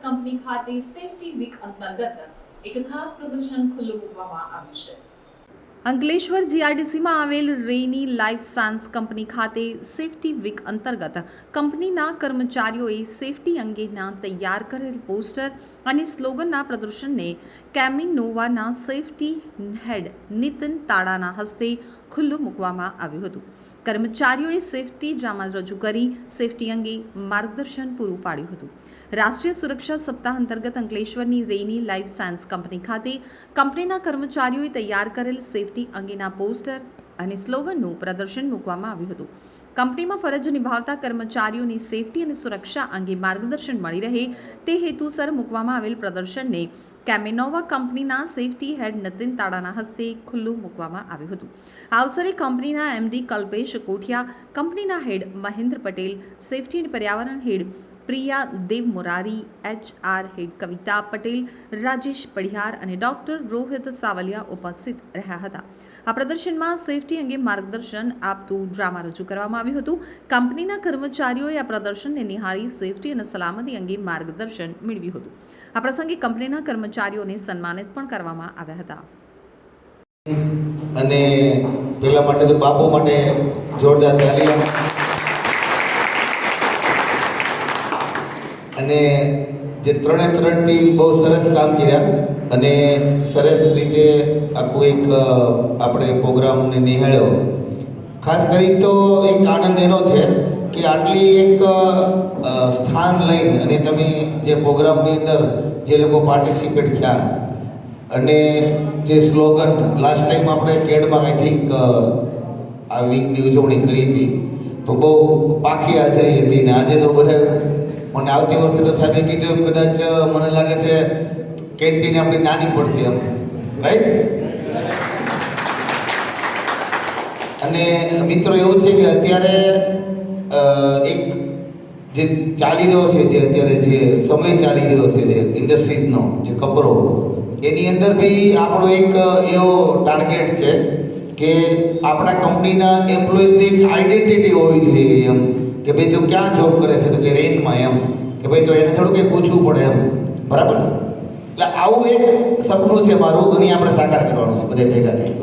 Company ખાતે safety week અંતર્ગત એક ખાસ પ્રદર્શન ખુલ્લું મૂકવામાં આવ્યું છે. અંકલેશ્વર જીઆરડીસીમાં આવેલ રેની લાઈફ સાયન્સ કંપની ખાતે સેફટી વીક અંતર્ગત કંપનીના કર્મચારીઓએ સેફટી અંગેના તૈયાર કરેલ પોસ્ટર અને સ્લોગનના પ્રદર્શનને કેમિંગ નોવાના સેફટી હેડ નીતિન તાડાના હસ્તે ખુલ્લું મૂકવામાં આવ્યું હતું. કર્મચારીઓએ સેફટી ડ્રામા રજૂ કરી, સેફટી અંગે માર્ગદર્શન પૂરું પાડ્યું હતું. રાષ્ટ્રીય સુરક્ષા સપ્તાહ અંતર્ગત અંકલેશ્વરની રેની લાઈફ સાયન્સ કંપની ખાતે કંપનીના કર્મચારીઓએ તૈયાર કરેલ સેફટી અંગેના પોસ્ટર અને સ્લોગનનું પ્રદર્શન મૂકવામાં આવ્યું હતું. કંપનીમાં ફરજ નિભાવતા કર્મચારીઓની સેફટી અને સુરક્ષા અંગે માર્ગદર્શન મળી રહે તે હેતુસર મૂકવામાં આવેલ પ્રદર્શનને કેમેનોવા કંપનીના સેફટી હેડ નીતિન તાડાના હસ્તે ખુલ્લું મૂકવામાં આવ્યું હતું. આ અવસરે કંપનીના એમડી કલ્પેશ કોઠિયા, કંપનીના હેડ મહેન્દ્ર પટેલ, સેફટી અને પર્યાવરણ head Priya, Dev Morari, H R head Kavita Patel, Rajesh Padiyar અને ડોક્ટર રોહિત સાવલિયા ઉપસ્થિત રહ્યા હતા. આ પ્રદર્શનમાં સેફટી અંગે માર્ગદર્શન આપતું ડ્રામા રજૂ કરવામાં આવ્યું હતું. કંપનીના કર્મચારીઓએ આ પ્રદર્શનને નિહાળી સેફટી અને સલામતી અંગે માર્ગદર્શન મેળવ્યું હતું. આ પ્રસંગે કંપનીના કર્મચારીઓને સન્માનિત પણ કરવામાં આવ્યા હતા. અને પેલા માટે તો બાપુ માટે જોરદાર તાલીમ અને જે ત્રણે ત્રણ ટીમ બહુ સરસ કામ કર્યા અને સરસ રીતે આખું એક આપણે પ્રોગ્રામને નિહાળ્યો. ખાસ કરી તો એક આનંદ એનો છે કે આટલી એક સ્થાન લઈને અને તમે જે પ્રોગ્રામની અંદર જે લોકો પાર્ટિસિપેટ થયા અને જે સ્લોગન લાસ્ટ ટાઈમ આપણે કેડમાં આઈ થિંક આ વીકની ઉજવણી કરી હતી. તો બહુ પાકી હાજરી હતી ને આજે તો બધા મને આવતી વર્ષે તો સાહેબે કીધું કદાચ મને લાગે છે કેન્ટીન આપણી નાની પડશે એમ. રાઈટ અને મિત્રો એવું છે કે અત્યારે એક જે ચાલી રહ્યો છે, જે અત્યારે જે સમય ચાલી રહ્યો છે, જે ઇન્ડસ્ટ્રીઝનો, જે કપરો, એની અંદર બી આપણો એક એવો ટાર્ગેટ છે કે આપણા કંપનીના એમ્પ્લોઈઝની એક આઈડેન્ટિટી હોવી જોઈએ એમ. કે ભાઈ તું ક્યાં જોબ કરે છે? તો કે રેન્જમાં એમ. કે ભાઈ તો એને થોડું કંઈ પૂછવું પડે એમ. બરાબર છે? એટલે આવું એક સપનું છે મારું, અને આપણે સાકાર કરવાનું છે, બધે ભેગા થઈ.